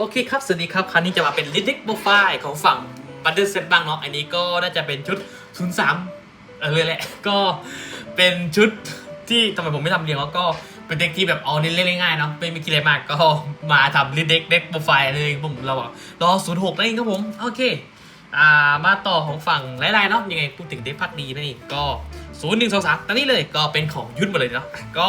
โอเคครับสวัสดีครับ คราวนี้จะมาเป็นลิดิกโปรไฟล์ของฝั่งบันเดอร์เซตบ้างเนาะ อันนี้ก็น่าจะเป็นชุด 03 เออเลยแหละ ก็เป็นชุดที่ทำไมผมไม่ทำเรียงแล้วก็เป็นเด็กที่แบบเอาเน้นเล่นง่ายๆเนาะ ไม่มีกิเลสมากก็มาทำลิดิกเด็กโปรไฟล์นั่นเองผมเราอะรอ 06นั่นเองครับผม โอเค อ่า มาต่อของฝั่งไล่ๆเนาะ ยังไงพูดถึงเด็กพักดีนั่นเองก็ 0 1 2 3ตอนนี้เลยก็เป็นของยุทธมาเลยเนาะก็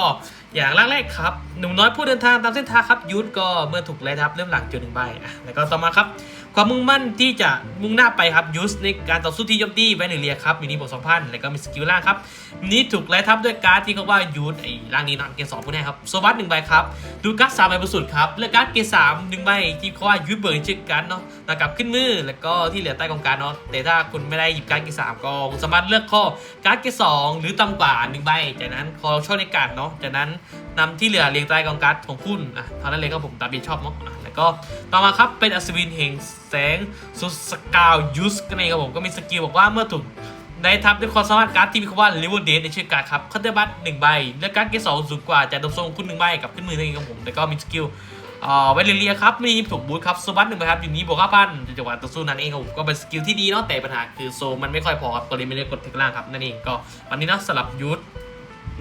อย่างแรกๆครับหนุ่มน้อยผู้เดินทางตามเส้นทางครับยุทธก็เมื่อถูกไล่ทับเริ่มหลังจุดหนึ่งใบแล้วก็ต่อมาครับ ความมุ่งมั่นที่จะมุ่งหน้าไปครับยูสในการต่อสู้ที่โจมตีแวนเรียครับมินิบวกสองพันแล้วก็มีสกิลล่างครับนี้ถูกไล่ทับด้วยการ์ดที่เขาว่ายูสไอ้ร่างนี้นะเกรดสองผู้แน่ครับโซบัสหนึ่งใบครับดูการ์ดสามใบบนสุดครับเลือกการ์ดเกรดสามหนึ่งใบที่เขาว่ายูสเบิร์นชื่อการ์ดเนาะตะกลับขึ้นมือแล้วก็ที่เหลือใต้กองการ์ดเนาะแต่ถ้าคุณไม่ได้หยิบการ์ดเกรดสามก็สามารถเลือกข้อการ์ดเกรดสองหรือต่ำกว่าหนึ่งใบจากนั้นคอชอบในการ์ดเนาะจากนั้น นำที่เหลือเรียงใต้กองการ์ดของคุณอะเท่านั้นเลยครับผมตามที่ชอบเนาะอะแล้วก็ต่อมาครับเป็นอัศวินแห่งแสงสุดสกาวยูสกันเองครับผมก็มีสกิลบอกว่าเมื่อถูกได้ทับด้วยความสามารถการ์ดที่มีคำว่า l e v e l d a t ในชื่อการ์ดครับคัตเตอร์บัตหนึ่งใบเลือการ์ดเกรดสองสูงกว่าจะดมทรงคุณหนึ่งใบกับขึ้นมือนั่นเองครับผมแล้วก็มีสกิลเอ่าไวเลเลียครับมีถูกบูทครับโซบัตหนึ่งใบครับอยู่นี้บวกห้าพันจังหวะต่อสู้นั่นเองครับผมก็เป็นสกิลที่ดีเนาะแต่ปัญหาคือโซมันไม่ค่อยพอครับตัวนี้ไม่ได้กดถึงล่างครับนั่นเองก็วันนี้นะสลับยูทธ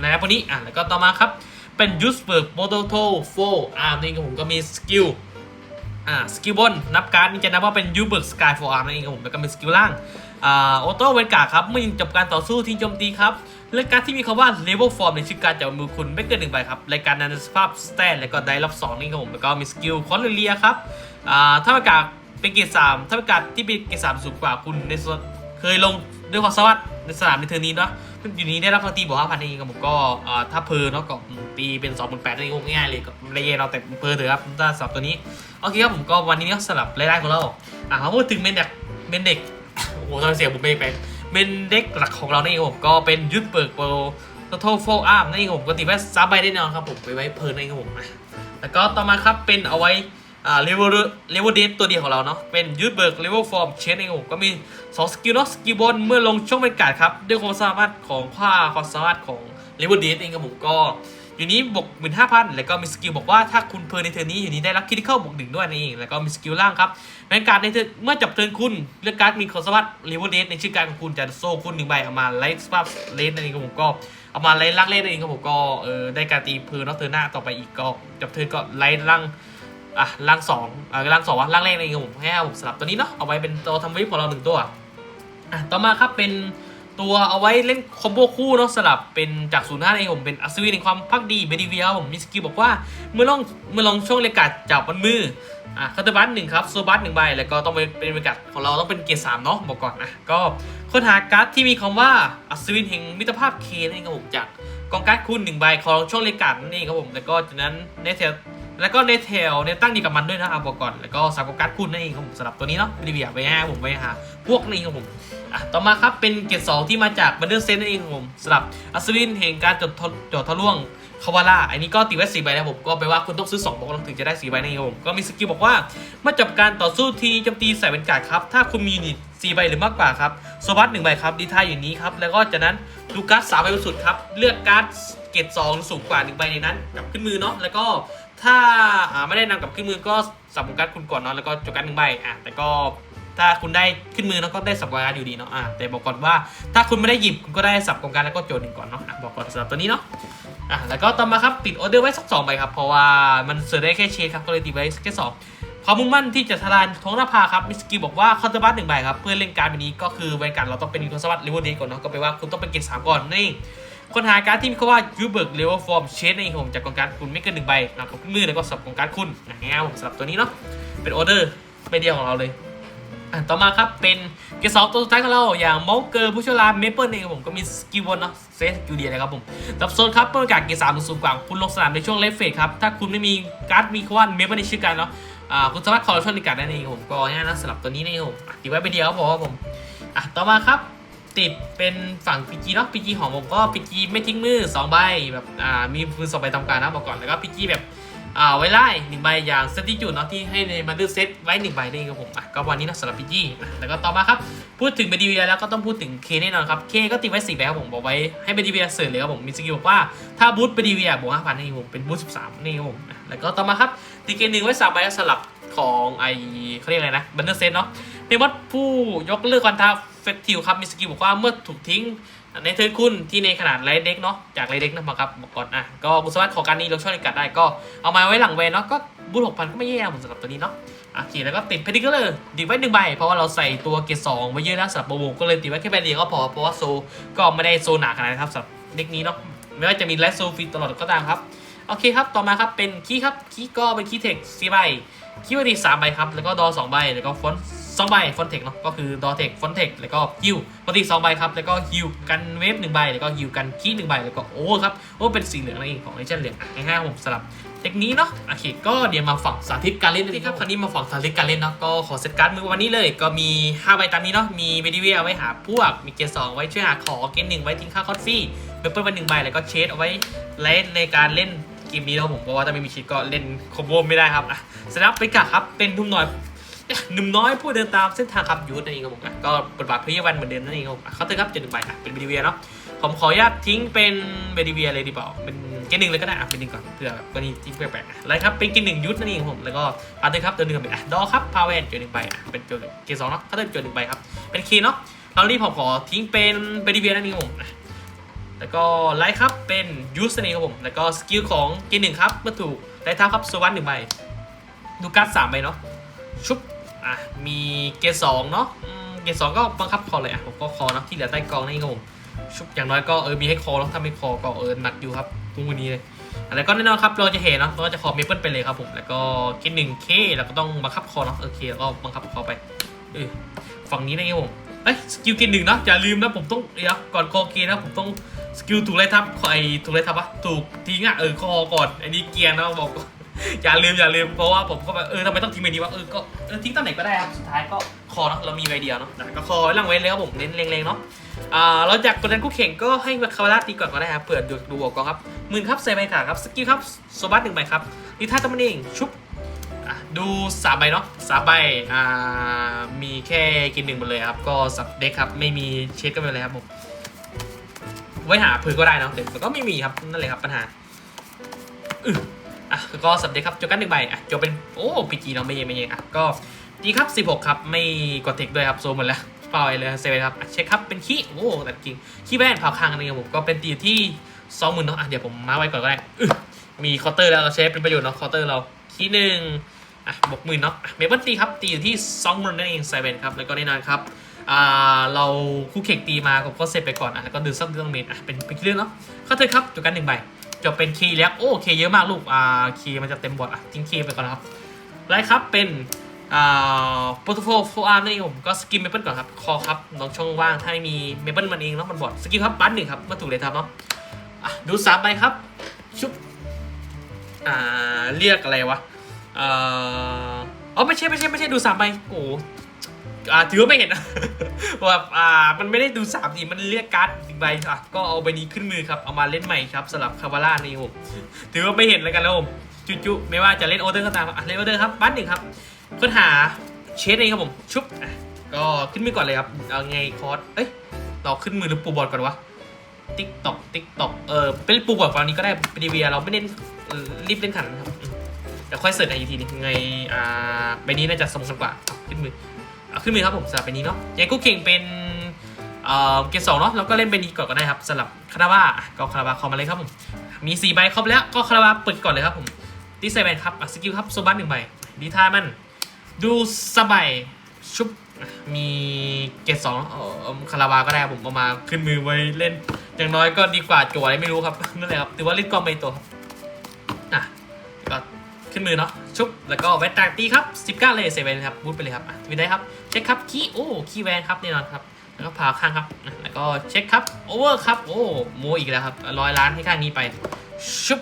นะครับวันนี้อะแล้วก็ต่อมาครับ เป็นยูสเบิร์กโมโตโตโฟอ่านี่ครับผมก็มีสกิลอ่าสกิลบนนับการนี่จะนับว่าเป็นยูเบิร์กสกายโฟอาร์นั่นเองครับผมแล้วก็เป็นสกิลล่างอ่าออโต้เวนการ์ครับเมื่อยิงจบการต่อสู้ที่โจมตีครับเลือกการที่มีคำว่าเลเวลฟอร์มในชื่อการจากมือคุณไม่เกินหนึ่งใบครับรายการนั้นสภาพสแตนแล้วก็ได้รับสองนี่ครับผมแล้วก็มีสกิลคอนเลียครับอ่าถ้าประกาศเป็นเกรดสามถ้าประกาศที่เป็นเกรดสามสูงกว่าคุณในส่วนเคยลงด้วยความสวัสดในสนามในเทอร์นี้เนาะ อยู่นี้ได้รับพลังตีบวกห้าพันเองครับผมก็ถ้าเพอเนาะก็ตีเป็นสองหมื่นแปดนั่นเองง่ายเลยก็ไม่ได้เราแต่เพอเถอะครับถ้าสำหรับตัวนี้โอเคครับผมก็วันนี้ก็สลับรายได้ของเราอ่ามาพูดถึงเมนเด็กเมนเด็กโอ้โหทำไมเสียงผมเบรกไปเมนเด็กหลักของเรานี่เองครับผมก็เป็นยุทธเบิร์กโปรโทโฟอาร์มนั่นผมก็ตีไว้ซับใบได้นอนครับผมไปไว้เพลินนั่นครับผมอะแล้วก็ต่อมาครับเป็นเอาไว้ อ่าเลเวลเลเวลเดทตัวเดียวของเราเนาะเป็นยุทเบิร์กเลเวลฟอร์มเชนเองผมก็มีสองสกิลเนาะสกิลบนเมื่อลงช่องเป็นการ์ดครับ ด้วยความสามารถของผ้าความสามารถของเลเวลเดทเองครับผมก็ อยู่นี้บวกหมื่นห้าพันแล้วก็มีสกิลบอกว่าถ้าคุณเพลินในเทอร์นี้อยู่นี้ได้รับคิดเข้าบวกหนึ่งด้วยนี่แล้วก็มีสกิลล่างครับในการในเทอร์เมื่อจับเทิร์นคุณเลือกการ์ดมีความสามารถรีเวอร์เดในชื่อการของคุณจะโซ่คุณหนึ่งใบเอามาไลท์สปาร์เลนนั่นเองครับผมก็เอามาไลท์ล่างเล่นเองครับผมก็เออได้การตีเพลินนอกเทิร์หน้าต่อไปอีกก็จับเทิร์นก็ไลท์ล่าง อะล่างสองอะล่างสองวะล่างแรกนั่นเงครับผมแค่ผมสลับตัวนี้เนาะเอาไว้เป็นตัวทำวิปของเราหนึ่งตัวอะต่อมาครับเป็นตัวเอาไว้เล่นคอมโบคู่เนาะสลับเป็นจากศูนย์ห้าเองผมเป็นอัศวินในความพักดีเบดีเวียผมมีสกิลบอกว่าเมื่อลองเมื่อลองช่วงเลกาดจับบนมืออะคาตาบัสหนึ่งครับโซบัสหนึ่งใบแล้วก็ต้องเป็นเป็นเลกาดของเราต้องเป็นเกียร์สามเนาะบอกก่อนนะก็ค้นหาการ์ดที่มีคำว่าอัศวินแห่งมิตรภาพเคนั่นเองครับผมจากกองการ์ดคุณหนึ่งใบของช่วงเลกาดนั่นเองครับผมแล้วก็จากนั้นเนเธอ แล้วก็ในเทลเนี่ยตั้งดีกับมันด้วยนะเอาบอกก่อน แล้วก็สามกองการ์ดคุณนั่นเองครับผมสำหรับตัวนี้เนาะเบดีเวียไปให้ผมไปหาพวกนี้ครับผมอะต่อมาครับเป็นเกรดสองที่มาจากบันเดอร์เซนนั่นเองครับผมสำหรับอัศวินแห่งการจดทะจดทะล่วงคาวาร่าอันนี้ก็ตีไว้สี่ใบนะผมก็แปลว่าคุณต้องซื้อ2บอกถึงจะได้สี่ใบนั่นเองครับผมก็มีสกิลบอกว่าเมื่อจบการต่อสู้ทีโจมตีใส่เป็นการ์ดครับ ถ้าคุณมียูนิตสี่ใบหรือมากกว่าครับโซบัสหนึ่งใบครับดีทายอย่างนี้ครับ แล้วก็จากนั้นดูการ์ดสามใบบนสุดครับ เลือกการ์ดเกรดสองสูงกว่าหนึ่งใบในนั้นกลับขึ้นมือเนาะแล้วก็ ถ้าไม่ได้นำกับขึ้นมือก็สับของการ์ดคุณก่อนเนาะแล้วก็จบการ์ดหนึ่งใบอะแต่ก็ถ้าคุณได้ขึ้นมือแล้วก็ได้สับกองการดอยู่ดีเนาะอะแต่บอกก่อนว่าถ้าคุณไม่ได้หยิบคุณก็ได้สับกองการดแล้วก็โจทย์หนึ่งก่อนเนาะอะบอกก่อนสำหรับตัวนี้เนาะอะแล้วก็ต่อมาครับติดออเดอร์ไว้สักสองใบครับเพราะว่ามันเสือได้แค่เชนครับก็เลยติดไว้แค่สองความมุ่งมั่นที่จะทลายท้องหน้าผาครับมิสกี้บอกว่าคอนเทบัสหนึ่งใบครับเพื่อเล่นการแบบนี้ก็คือแวนการดเราต้องเป็นยูทสวัสดิ์เลเวลดีก่อนเนาะก็แปลว่าคุณต้องเป็นเกรดสามก่อนนี่ คนหาการ์ดที่มีคำว่ายูเบิร์กเลเวลฟอร์มเชนในผมจากกองการดคุณไม่เกินหนึ่งใบนะครับมือแล้วก็สับกองการดคุณนะง่ายๆผมสำหรับตัวนี้เนาะเป็นออเดอร์ใบเดียวของเราเลยอะต่อมาครับเป็นเกรดสองตัวสุดท้ายของเราอย่างมาส์เกอร์ผู้ชี่ยวชาเมเปิลเองครับผมก็มีสกิลบนเนาะเซสกิลเดียนะครับผมดับโซนครับเมื่อประกาศเกรดสามสูงกว่าคุณลงสนามในช่วงเลฟเฟสครับถ้าคุณไม่มีการ์ดมีคำว่าเมเปิลในชื่อการเนาะอ่าคุณสามารถคอร์รัปชันในการดได้เองครับผมก็ง่ายนะสำหรับตัวนี้นี่ครับผมติดไว้ไปเดียวครับผมครับผมอะต่อมาครับ ติดเป็นฝั่ง PG เนาะ PG ของผมก็ PG ไม่ทิ้งมือสองใบแบบอ่ามีมือสองใบทำการนะบอกก่อนแล้วก็ PG แบบอ่าไว้ไล่หนึ่งใบอย่างสติจูดเนาะที่ให้ในมาดูเซตไว้หนึ่งใบนี่ครับผมอะก็วันนี้นะสำหรับพี่จี้อะแล้วก็ต่อมาครับพูดถึงเบดีเวียแล้วก็ต้องพูดถึงเคแน่นอนครับเคก็ติดไว้สี่ใบครับผมบอกไว้ให้เบดีเวียเสิร์ฟเลยครับผมมีสกิลบอกว่าถ้าบูทเบดีเวียบวกห้าพันนี่ผมเป็นบูทสิบสามนี่ครับผมแล้วก็ต่อมาครับตีเกหนึ่งไว้สามใบสลับของไอเขาเรียกอะไรนะบันเดอร์เซตเนาะเมมอสผู้ยกเลิกคอนทรา ฟสติวครับมีสกิลบอกว่าเมื่อถูกทิ้งในเทิร์นคุณที่ในขนาดไรเด็กเนาะจากไรเด็กนะครับบอกก่อนอะก็คุณสามารถขอการนี้เราช่วยในกัดได้ก็เอามาไว้หลังเวนเนาะก็บูทหกพันก็ไม่แย่ผมสำหรับตัวนี้เนาะอะโอเคแล้วก็ติดเพดิกเลอร์ดีไว้หนึ่งใบ เพราะว่าเราใส่ตัวเกรดสองไว้เยอะนะสำหรับโบโบก็เลยติดไว้แค่ใบเดียวก็พอเพราะว่าโซก็ไม่ได้โซหนาขนาดนั้ครับสำหรับเด็กนี้เนาะไม่ว่าจะมีแลสโซฟีตลอดก็ตามครับโอเคครับต่อมาครับเป็นคีย์ครับคีย์ก็เป็นคีย์เทคสี่ใบคีย์วันดีสามใบครับแล้วก็ดอสองใบแล้วก็ฟอนต์ สองใบฟอนต์เทคเนาะก็คือดอเทคฟอนต์เทคแล้วก็ฮิววันดีสองใบครับแล้วก็ฮิวกันเวฟหนึ่งใบแล้วก็ฮิวกันคีย์หนึ่งใบแล้วก็โอ้ครับโอ้เป็นสีเหลืองนั่นเองของเลเจนด์เหลืองอะง่ายๆครับผมสำหรับเทคนี้เนาะโอเคก็เดี๋ยวมาฝั่งสาธิตการเล่นเลยครับคราวนี้มาฝั่งสาธิตการเล่นเนาะก็ขอเซตการ์ดมือวันนี้เลย ก็มี5ใบตามนี้เนาะมีเบดิเวียไว้หาพวกมีเกรดสองไว้ช่วยหาของเกรดหนึ่งไว้ทิ้งค่าคอฟฟี่เปเปอร์ไว้หนึ่งใบแล้วก็เชดเอาไว้เล่นในการเล่นเกมนี้เนาะผมเพราะว่าถ้าไม่มีชีตก็เล่นคอมโบไม่ได้ครับอะสำหรับไปกะครับเป็นหนุ่มน้อย หนุ่มน้อยผู้เดินตามเส้นทางครับยูทนั่นเองครับผมก็บทบาทพยาวันเหมือนเดิมนั่นเองครับผมเขาเตอร์ครับเจ็ดหนึ่งใบอะเป็นเบดิเวียเนาะผมขออนุญาตทิ้งเป็นเบดิเวียเลยดีเปล่าเป็นเกณหนึ่งเลยก็ได้อะเป็นหนึ่งก่อนเผื่อแบบกรณีที่แปลกๆอะไรครับเป็นเกณหนึ่งยุทธนั่นเองครับผมแล้วก็อาร์เตอร์ครับตัวหนึ่งเป็นอะดอครับพาวเวอร์จดหนึ่งไปอะเป็นจดเกณสองเนาะเขาเตอร์จดหนึ่งไปครับเป็นคีเนาะเรารีบผมขอทิ้งเป็นเบดิเวียนั่นเองครับผมแล้วก็ไลท์ครับเป็นยูสนั่นเองครับผมแล้วก็สกิลของเกณหนึ่งครับเมื่อถูกไลท์ท้าครับสวัสดหนึ่งใบดูการ์ดสามใบเนาะชุบ อะมีเกสองเนาะเกสองก็บังคับคอเลยอะผมก็คอนะที่เหลือใต้กองนั่ครับผมชุบอย่างน้อยก็เออมีให้คอแล้วถ้าไม่คอก็เออหนักอยู่ครับทุกวันนี้เลยอะไรก็แน่นอนครับเราจะเห็นเนาะเราจะคอเมเปิลไปเลยครับผมแล้วก็เกนหนึ่งเคแล้วก็ต้องบังคับคอเนาะโอเคแล้วก็บังคับคอไปเออฝั่งนี้นะครับผมเอ้ยสกิลเกนหนึ่งนะอย่าลืมนะผมต้องเดี๋ยวก่อนคอเคนะผมต้องสกิลถูกไล่ทับไอถูกไล่ทับวะถูกทิ้งอะเออคอก่อนอันนี้เกียร์นะบอก อย่าลืมอย่าลืมเพราะว่าผมก็แบบเออทำไมต้องทิ้งไปดีวะเออก็เออทิ้งตำแหน่งก็ได้ครับสุดท้ายก็คอเนาะเรามีใบเดียวเนาะนะก็คอไว้หลังไว้เลยครับผมเน้นเล็งๆเนาะอ่าเราจากกดดันคู่แข่งก็ให้คาราตีก่อนก็ได้ครับเปิดดูดูบอกก่อนครับหมื่นครับใส่ใบขาครับสกิลครับโซบัสหนึ่งใบครับดีท่าตัวมันเองชุบดูสามใบเนาะสามใบอ่ามีแค่กินหนึ่งหมดเลยครับก็สับเด็กครับไม่มีเช็ดก็ไม่เป็นไรครับผมไว้หาเผื่อก็ได้เนาะแต่ก็ไม่มีครับนั่นเลยครับปัญหาอือ อะก็สับเด็กครับจบกันหนึ่งใบอะจบเป็นโอ้พีจีเนาะไม่เย็นไม่เย็นอะก็ดีครับ 16 ครับ ไม่กดเทคด้วยครับโซหมดแล้วเปล่อยเลยเซเว่นครับเช็คครับเป็นขี้โอ้แต่จริงขี้แว่นเผาคางนี่ครับผมก็เป็นตีอยู่ที่สองหมื่นเนาะอะเดี๋ยวผมมาไว้ก่อนก็ได้อึ๊ะมีคาน์เตอร์แล้วเราใช้เป็นประโยชน์เนาะคาน์เตอร์เราขี้หนึ่งอะบวกหมื่นเนาะเมเปิลตีครับตีอยู่ที่สองหมื่นนั่นเองเซเว่นครับแล้วก็แน่นอนครับอ่าเราคู่เข่งตีมาผมก็เซฟไปก่อนอะแล้วก็ดูซับเรื่องเมนอะเป็นเป็นเรื่องเนาะเข้าเถอะครับจบกันหนึ่งใบ จบเป็นคีย์แล้วโอ้เคเยอะมากลูกอ่าคีย์มันจะเต็มบอร์ดอะทิ้งคีย์ไปก่อนครับไลครับเป็นอ่าโปรโตโฟโฟอาร์นี่ผมก็สกิลเมเปิลก่อนครับคอครับน้องช่องว่างถ้าไม่มีเมเปิลมันเองเนาะมันบอดสกิลครับบัตหนึ่งครับมาถูกเลยครับเนาะอะดูสามใบครับชุบอ่าเรียกอะไรวะเอ่ออ๋อไม่ใช่ไม่ใช่ไม่ใช่ดูสามใบโอ้ อ่าถือว่าไม่เห็นนะว่าอ่ามันไม่ได้ดูสามทีมันเรียกการ์ดอีกใบอะก็เอาใบนี้ขึ้นมือครับเอามาเล่นใหม่ครับสำหรับคาบาร่านี่ผมถือว่าไม่เห็นแล้วกันแล้วผมจุๆไม่ว่าจะเล่นโอเดอร์ก็ตามอะเล่นโอเดอร์ครับบัตหนึ่งครับค้นหาเชดเองครับผมชุบอะก็ขึ้นมือก่อนเลยครับเอาไงคอร์สเอ้ยเราขึ้นมือหรือปูบอร์ดก่อนวะติ๊กตอกติ๊กตอกเออเป็นปูบอร์ดฝั่งนี้ก็ได้ปดีเวียเราไม่เน้นเรีบเล่นขันครับเดี๋ยวค่อยเสิร์ชในอีกทีนึงไงอ่าใบนี้น่าจะสมบูรณ์กว่าขึ้นมือ ขึ้นมือครับผมสำหรับใบนี้เนาะยังกู้เก่งเป็นเอ่อเกรดสองเนาะเราก็เล่นใบนี้ก่อนก็ได้ครับสำหรับคาราบาอะก็คาราบาคอมมาเลยครับผมมีสี่ใบครบแล้วก็คาราบาเปิดก่อนเลยครับผมดีไซน์แบนครับสกิลครับโซบัสหนึ่งใบดีท่ามันดูสบายชุบมีเกรดสองเอ่อคาราบาก็ได้ผมเอามาขึ้นมือไว้เล่น อย่างน้อยก็ดีกว่าจั่วอะไรไม่รู้ครับนั่นแหละครับถือว่าเล่นกองไปตัวครับอะ ขึ้นมือเนาะชุบ แล้วก็แวตตากตีครับ 19 เลยเซเว่นครับบูทไปเลยครับวินได้ครับ เช็คครับคีโอ้คีแวนครับแน่นอนครับ แล้วก็พาข้างครับ แล้วก็เช็คครับโอเวอร์ครับโอ้โมอีกแล้วครับร้อยล้านให้ข้างนี้ไปชุบ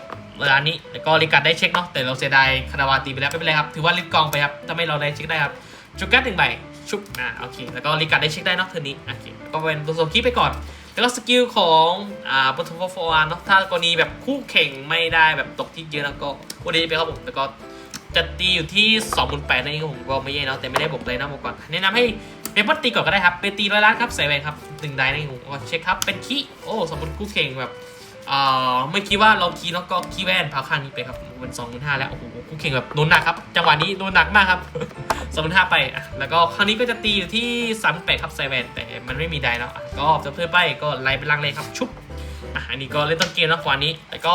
ร้านนี้แล้วก็ลิกัดได้เช็คเนาะแต่เราเสียดายคาราวาตีไปแล้วไม่เป็นไรครับถือว่าลิกกองไปครับถ้าไม่เราได้เช็คได้ครับจุกกัดหนึ่งใบชุบอ่าโอเคแล้วก็ลิกัดได้เช็คได้เนาะเทอร์นี้โอเคก็เป็นตัวโซคีไปก่อน แล้วสกิลของอ่าปฐมฟอร์นเนาะถ้ากรณีแบบคู่แข่งไม่ได้แบบตกที่เยอะแล้วก็วันนี้ไปครับผมแล้วก็จะตีอยู่ที่2 8 0 0นั่นเองครับผมก็ไม่แย่เนาะแต่ไม่ได้บวกเลยนะบอกก่อนแนะนำให้เป็นปตีก่อนก็ได้ครับเป็นตีร้อยล้านครับใส่แวนครับหนึ่งได้นั่นเองผมก็เช็คครับเป็นคีโอ้สมมติคู่แข่งแบบเอ่อไม่คิดว่าเราคีแล้วก็คีแว่นพาข้างนี้ไปครับเป็นสองหมื่นห้าแล้วโอ้โห คู่เข่งแบบโดนหนักครับ จังหวะนี้โดนหนักมากครับสองห้าไป แล้วก็ครั้งนี้ก็จะตีอยู่ที่สามแปดครับไซแวนแต่มันไม่มีได้แล้วอะก็จะเพิ่มไปก็ไล่ไปลังเลยครับ ชุบอะอันนี้ก็เล่นต้นเกมแล้วกว่านี้แล้วก็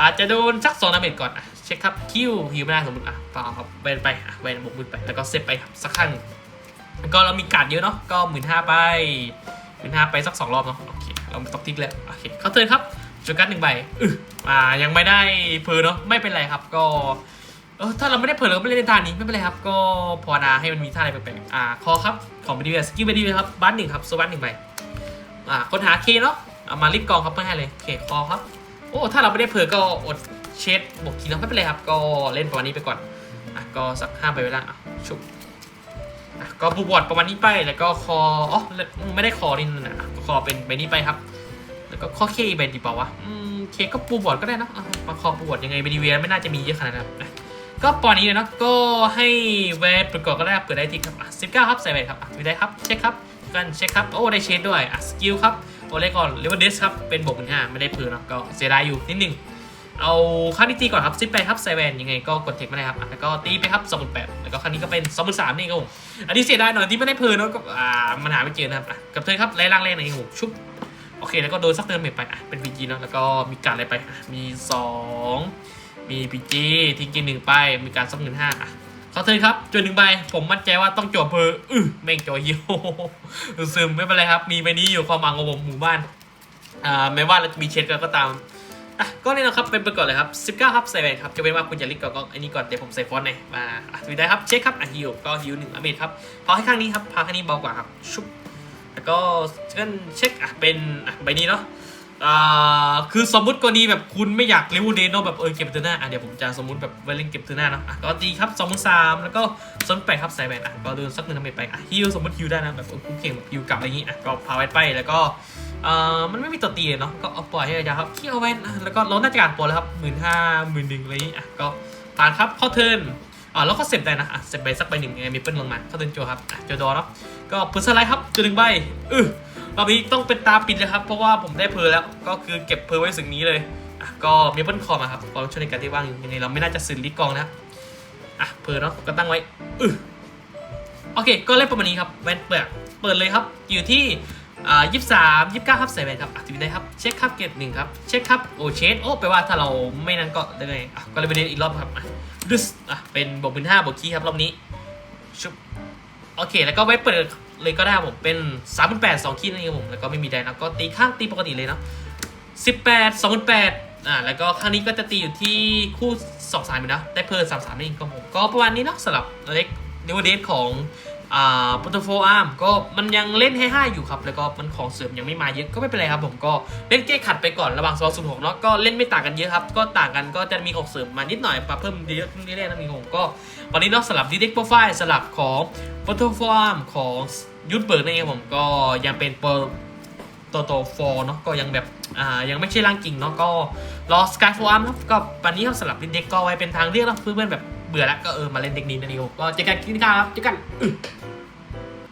อาจจะโดนสักสองดาเมจก่อนอะเช็คครับคิวฮิวไม่ได้สมมติอะเปล่าครับเวนไปอะเวนบวกมือไปแล้วก็เซฟไปครับสักครั้งก็เรามีการดเยอะเนาะก็หมื่นห้าไปหมื่นห้าไปสักสองรอบเนาะโอเคเราตอกทิกแล้วโอเคเข้าเทิร์นครับ จุดการ์ดหนึ่งใบอืออ่ายังไม่ได้เพอเนาะไม่เป็นไรครับก็เออถ้าเราไม่ได้เผลอเราก็ไม่ได้เล่นท่านี้ไม่เป็นไรครับ ก็ภาวนาให้มันมีท่าอะไรแปลกๆอ่าคอครับของบีดีสกิลบีดีครับบ้านหนึ่งครับโซบ้านหนึ่งใบอ่าค้นหาเคเนาะเอามาลิดกองครับเพื่อให้เลยเคคอครับโอ้ถ้าเราไม่ได้เผลอก็อดเช็ดบวกคีเนาะไม่เป็นไรครับ ก็เล่นประมาณนี้ไปก่อนอะก็สักห้าใบเวลาอะชุบอะก็บูบอดประมาณนี้ไปแล้วก็คออ๋อไม่ได้คอนี่นะคอเป็นใบนี้ไปครับ ก็ข้อเคอีกใบดีเปล่าวะอืมเคก็ปูบอร์ดก็ได้นะอะมาคอปูบอร์ดยังไงบีดีเไม่น่าจะมีเยอะขนาดนั้นนะก็ปอนนี้เลยนาะก็ให้แวนเปิดก่อนก็ได้เปิดได้ที่ครับอะ19ครับใส่แวนครับไม่ได้ครับเช็คครับกันเช็คครับโอ้ได้เชดด้วยอะสกิลครับโอเลก่อนเลเวลเดสครับเป็นบวกหนึ่งห้าไม่ได้เพิ่มเนะก็เสียดายอยู่นิดนึงเอาค่านี้ตีก่อนครับ18ครับใส่แวนยังไงก็กดเทคไม่ได้ครับแล้วก็ตีไปครับ28แล้วก็ครั้งนี้ก็เป็น23นี่ครับผมอันนี้เสียดายหน่อยที่ไม่ได้เพิ่มเนาะก็อ่ามันหาไม่เจอนะครับกับเธอครับไล่ล่างเล่นในหูชุบ โอเคแล้วก็โดนซักเติมเมจไปอะเป็น VG เนาะแล้วก็มีการอะไรไปมีสองมีพีจีทิ้งกินหนึ่งไปมีการซับเงินห้าอะเขาเทิร์นครับจนหนึ่งใบผมมั่นใจว่าต้องจบเพออือแม่งจอยเยี่ยวซึมไม่เป็นไรครับ มีใบนี้อยู่ความหวังของผมหมู่บ้านอ่าไม่ว่าเราจะมีเช็ดก็ตามอะก็นี่นะครับเป็นไปก่อนเลยครับ19ครับใส่แวนครับจะเป็นว่าคุณจะลิกก่อนก็อันนี้ก่อนเดี๋ยวผมใส่ฟอนต์หน่อยมาอะดูได้ครับเช็คครับอะฮิวก็ฮิวหนึ่งอเมทครับพอให้ข้างนี้ครับพาข้างนี้เบากว่าครับชุบ แล้วก็เช่นเช็คอะเป็นอะใบนี้เนาะอ่าคือสมมติกรณีแบบคุณไม่อยากเลเวลเดนเนาะแบบเออเก็บเทอร์หน้าอะเดี๋ยวผมจะสมมติแบบเวลเล่นเก็บเทอร์หน้าเนาะอะก็ตีครับสองสามแล้วก็สมมติไปครับใส่แบนอะก็เดินสักหนึ่งทำไมไปอะฮิวสมมติฮิวได้นะแบบเออคู่เข่งแบบฮิวกลับอะไรอย่างงี้อะก็พาไว้ไปแล้วก็อ่ามันไม่มีตัวตีเลยเนาะก็เอาปล่อยให้ยาวครับเคี่ยวไว้อะแล้วก็ลดหน้าจาการปวดแล้วครับหมื่นห้าหมื่นหนึ่งอะไรอย่างงี้อะก็ผ่านครับเข้าเทิร์นอ่าแล้วก็เสร็จได้นะอะเสร็จไปสักใบหนึ่งยังไงมีเปิ้ลลงมาเข้าเทิร์นโจครับอะโจดอเนาะ ก็เพุทสไลด์ครับจุดหนึ่งใบอือรอบนี้ต้องเป็นตาปิดเลยครับ เพราะว่าผมได้เพลแล้วก็คือเก็บเพลไว้สิ่งนี้เลยอะก็มีเปิลคอมาครับควาช่วยในการที่ว่างอยู่ยังไงเราไม่น่าจะสื่อลิกกองนะอะเพลเนาะก็ตั้งไว้อือโอเค ก็เล่นประมาณนี้ครับแวนเปิดเปิดเลยครับ อยู่ที่อ่ายี่สามยี่สิบเก้าครับใส่แวนครับอะทีได้ครับเช็คครับเกตหนึ่งครับเช็คครับโอเชสโอ้แปลว่าถ้าเราไม่นั้นก็ได้ไงอะก็เลยไปเล่นอีกรอบครับอะดึสอะเป็นบวกเป็นห้าบวกคีครับรอบนี้ชุบโอเค แล้วก็ไว้เปิด เลยก็ได้ผมเป็น3ามแปดสองขีดนะครับผมแล้วก็ไม่มีแดนแล้วก็ตีข้างตีปกติเลยเนาะสิบแปดสองแปดอ่าแล้วก็ครั้งนี้ก็จะตีอยู่ที่คู่สองสามนะได้เพิ่มสามสามนี่เองก็ผมก็ประมาณนี้เนาะสำหรับเล็กเนวเดทของอ่าโปรโตโฟอาร์มก็มันยังเล่นให้ห้าอยู่ครับ แล้วก็มันของเสริมยังไม่มาเยอะก็ไม่เป็นไรครับผมก็เล่นแก้ขัดไปก่อนระหว่างสองศูนย์หกเนาะก็เล่นไม่ต่างกันเยอะครับ ก็ต่างกันก็จะมีของเสริมมานิดหน่อยปรับเพิ่มเยอะขึ้นเรื่อยๆนะมีของก็วันนี้เนาะสลับดีเด็กโปรไฟล์สลับของโปรโตโฟอาร์มของ ยุทธเบิร์กนั่นเองผมก็ยังเป็นเปรโตโตโฟเนาะก็ยังแบบอ่ายังไม่ใช่ร่างจริงเนาะก็รอสกายโฟอร์มนะก็วันนี้ครับสลับดีเด็กก็ไว้เป็นทางเลือกเนาะเพื่อนๆแบบเบื่อแล้วก็เออมาเล่นเด็กนี้นั่นเองรับก็เจอกันคลิปหน้าครับเจอกัน